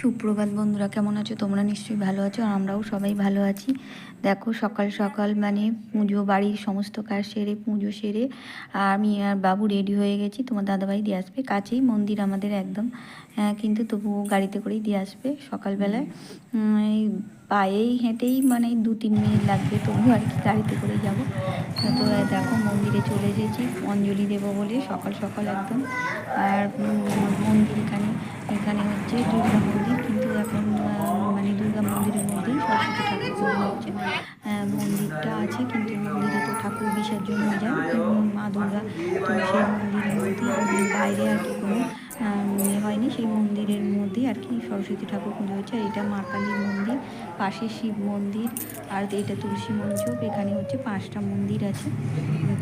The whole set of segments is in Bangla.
সুপ্রভাত বন্ধুরা কেমন আছো? তোমরা নিশ্চয়ই ভালো আছো আর আমরাও সবাই ভালো আছি। দেখো সকাল সকাল মানে পুজো বাড়ির সমস্ত কাজ সেরে পুজো সেরে আর আমি আর বাবু রেডি হয়ে গেছি। তোমার দাদাভাই দিয়ে আসবে কাছেই মন্দির আমাদের একদম। হ্যাঁ, কিন্তু তবুও গাড়িতে করেই দিয়ে আসবে সকালবেলায়। পায়েই হেঁটেই মানে দু তিন মিনিট লাগবে তবু আর কি গাড়িতে করে যাব। তো দেখো মন্দিরে চলে এসেছি, অঞ্জলি দেবো বলে সকাল সকাল একদম। আর মন্দির এখানে এখানে হচ্ছে দুর্গা মন্দির, কিন্তু এখন মানে দুর্গা মন্দিরের মধ্যেই সরস্বতী ঠাকুর পুজো হচ্ছে। মন্দিরটা আছে, কিন্তু মন্দিরে তো ঠাকুর বিসর্জন হয়ে যায়। মা দুর্গা, তো সেই মন্দিরের মধ্যে বাইরে আর কি কোনো ইয়ে হয়নি। সেই মন্দিরের আর কি সরস্বতী ঠাকুর পুজো হচ্ছে আর এটা মা কালীর মন্দির পাশে শিব মন্দির আর এটা তুলসী মঞ্চ এখানে হচ্ছে পাঁচটা মন্দির আছে।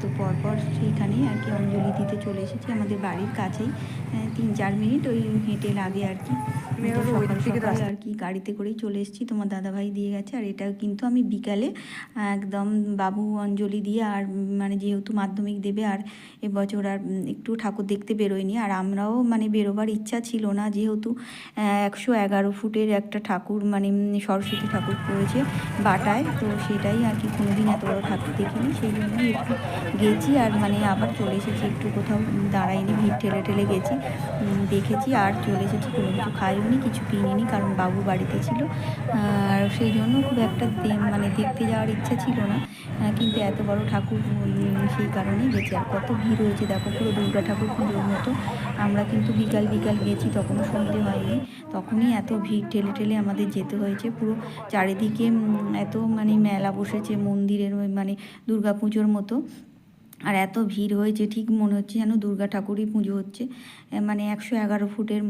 তো পরপর সেইখানেই আর কি অঞ্জলি দিতে চলে এসেছি আমাদের বাড়ির কাছেই। আহ, তিন চার মিনিট ওই হেঁটে লাগে আর কি সকাল আর কি গাড়িতে করেই চলে এসেছি। তোমার দাদাভাই দিয়ে গেছে আর এটা কিন্তু আমি বিকালে একদম বাবু অঞ্জলি দিয়ে আর মানে যেহেতু মাধ্যমিক দেবে আর এবছর আর একটু ঠাকুর দেখতে বেরোয়নি। আর আমরাও মানে বেরোবার ইচ্ছা ছিল না যেহেতু একশো এগারো ফুটের একটা ঠাকুর মানে সরস্বতী ঠাকুর করেছে বাটায়। তো সেটাই আর কি কোনো দিন এত বড় ঠাকুর দেখিনি, সেই জন্যই একটু গেছি আর মানে আবার চলে এসেছি। একটু কোথাও দাঁড়াইনি, ভিড় ঠেলে ঠেলে গেছি দেখেছি আর চলে এসেছি। কোনো কিছু খাইনি কিছু কিনিনি, কারণ বাবু বাড়িতে ছিল। আর সেই জন্য খুব একটা মানে দেখতে যাওয়ার ইচ্ছা ছিল না। কিন্তু এত বড় ঠাকুর সেই কারণেই গেছি। আর কত ভিড় হয়েছে দেখো, পুরো দুর্গা ঠাকুর পুজোর মতো। আমরা কিন্তু বিকাল বিকাল গেছি তখনও সন্ধে হয়নি। তখনই এত ভিড় ঠেলে ঠেলে আমাদের যেতে হয়েছে। পুরো চারিদিকে এত মানে মেলা বসেছে মন্দিরের মানে দুর্গাপুজোর মতো। আর এত ভিড় হয়েছে, ঠিক মনে হচ্ছে যেন দুর্গা ঠাকুরই পুজো হচ্ছে। মানে একশো এগারো ফুটের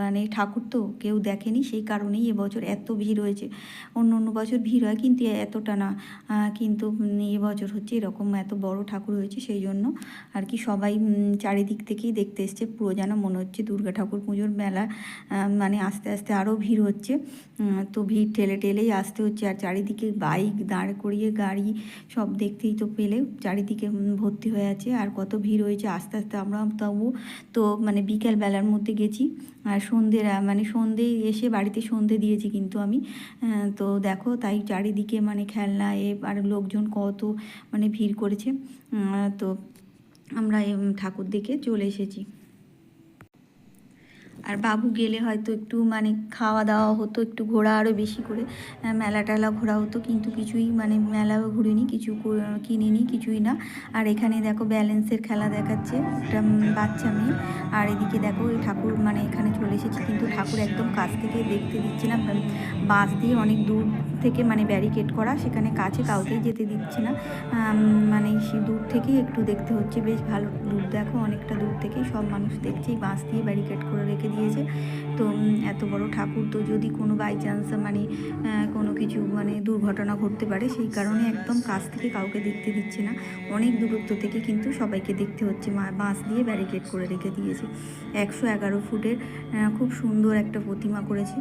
মানে ঠাকুর তো কেউ দেখেনি, সেই কারণেই এবছর এত ভিড় হয়েছে। অন্য অন্য বছর ভিড় হয় কিন্তু এতটা না কিন্তু এবছর হচ্ছে এরকম এত বড় ঠাকুর হয়েছে সেই জন্য আর কি সবাই চারিদিক থেকেই দেখতে এসছে, পুরো যেন মনে হচ্ছে দুর্গা ঠাকুর পুজোর মেলা মানে আস্তে আস্তে আরও ভিড় হচ্ছে। তো ভিড় ঠেলে ঠেলেই আসতে হচ্ছে আর চারিদিকে বাইক, দাঁড় করিয়ে গাড়ি সব দেখতেই তো পেলে, চারিদিকে ভর্তি হয়ে আছে আর কত ভিড় হয়েছে আস্তে আস্তে আমরা তবু তো মানে বিকেল বেলার মধ্যে গেছি আর সন্ধ্যের মানে সন্ধে এসে বাড়িতে সন্ধে দিয়েছি কিন্তু আমি। তো দেখো তাই চারিদিকে মানে খেলনা এ আর লোকজন কত মানে ভিড় করেছে। তো আমরা ঠাকুর দেখে চলে এসেছি। আর বাবু গেলে হয়তো একটু মানে খাওয়া দাওয়া হতো, একটু ঘোরা আরও বেশি করে। মেলা টেলা ঘোরা হতো, কিন্তু কিছুই মানে মেলাও ঘুরিনি, কিছু কিনিনি, কিছুই না। আর এখানে দেখো ব্যালেন্সের খেলা দেখাচ্ছে একটা বাচ্চা মেয়ে। আর এদিকে দেখো এই ঠাকুর মানে এখানে চলে এসেছে, কিন্তু ঠাকুর একদম কাছ থেকে দেখতে দিচ্ছে না। বাস দিয়ে অনেক দূর থেকে মানে ব্যারিকেড করা, সেখানে কাছে কাউকেই যেতে দিচ্ছে না। মানে সে দূর থেকেই একটু দেখতে হচ্ছে, বেশ ভালো দূর দেখো, অনেকটা দূর থেকেই সব মানুষ দেখছে বাঁশ দিয়ে ব্যারিকেড করে রেখে দিয়েছে। তো এত বড় ঠাকুর তো যদি কোনো বাই চান্স মানে কোনো কিছু মানে দুর্ঘটনা ঘটতে পারে, সেই কারণে একদম কাছ থেকে কাউকে দেখতে দিচ্ছে না। অনেক দূরত্ব থেকে কিন্তু সবাইকে দেখতে হচ্ছে বাঁশ দিয়ে ব্যারিকেড করে রেখে দিয়েছে। একশো এগারো ফুটের খুব সুন্দর একটা প্রতিমা করেছে।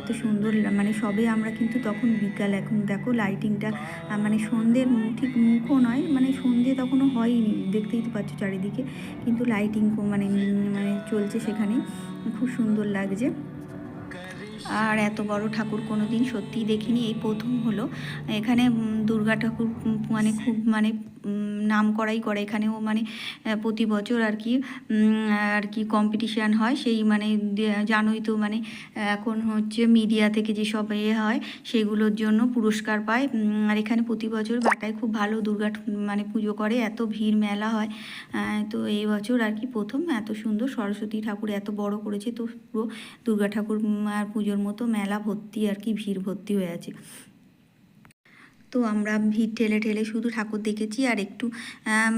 এত সুন্দর মানে সবে আমরা কিন্তু তখন বিকাল, এখন দেখো লাইটিংটা মানে সন্ধ্যের ঠিক মুখও নয় মানে সন্ধ্যে তখনও হয়নি, দেখতেই তো পাচ্ছ চারিদিকে, কিন্তু লাইটিং মানে মানে চলছে সেখানে খুব সুন্দর লাগছে। আর এত বড় ঠাকুর কোনো দিন সত্যিই দেখিনি। এই প্রথম হলো। এখানে দুর্গা ঠাকুর মানে খুব মানে নাম করাই করে। এখানেও মানে প্রতি বছর আর কি আর কি কম্পিটিশান হয়। সেই মানে জানোই তো মানে এখন হচ্ছে মিডিয়া থেকে যেসব এ হয়, সেগুলোর জন্য পুরস্কার পায়। আর এখানে প্রতি বছর বাটায় খুব ভালো দুর্গা মানে পুজো করে। এত ভিড় মেলা হয়। তো এই বছর আর কি প্রথম। এত সুন্দর সরস্বতী ঠাকুর এত বড় করেছে তো পুরো দুর্গা ঠাকুর আর পুজোর মতো মেলা ভর্তি আর কি ভিড় ভর্তি হয়ে আছে। তো আমরা ভিড় ঠেলে ঠেলে শুধু ঠাকুর দেখেছি আর একটু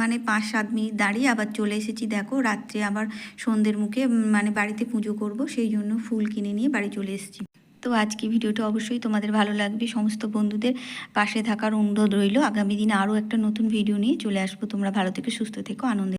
মানে পাঁচ সাত মিনিট দাঁড়িয়ে আবার চলে এসেছি। দেখো, রাত্রে আবার সন্ধ্যের মুখে মানে বাড়িতে পুজো করব, সেই জন্য ফুল কিনে নিয়ে বাড়ি চলে এসেছি। তো আজকে ভিডিওটা অবশ্যই তোমাদের ভালো লাগবে। সমস্ত বন্ধুদের পাশে থাকার অনুরোধ রইল। আগামী দিনে আরও একটা নতুন ভিডিও নিয়ে চলে আসব। তোমরা ভালো থেকে, সুস্থ থেকো, আনন্দে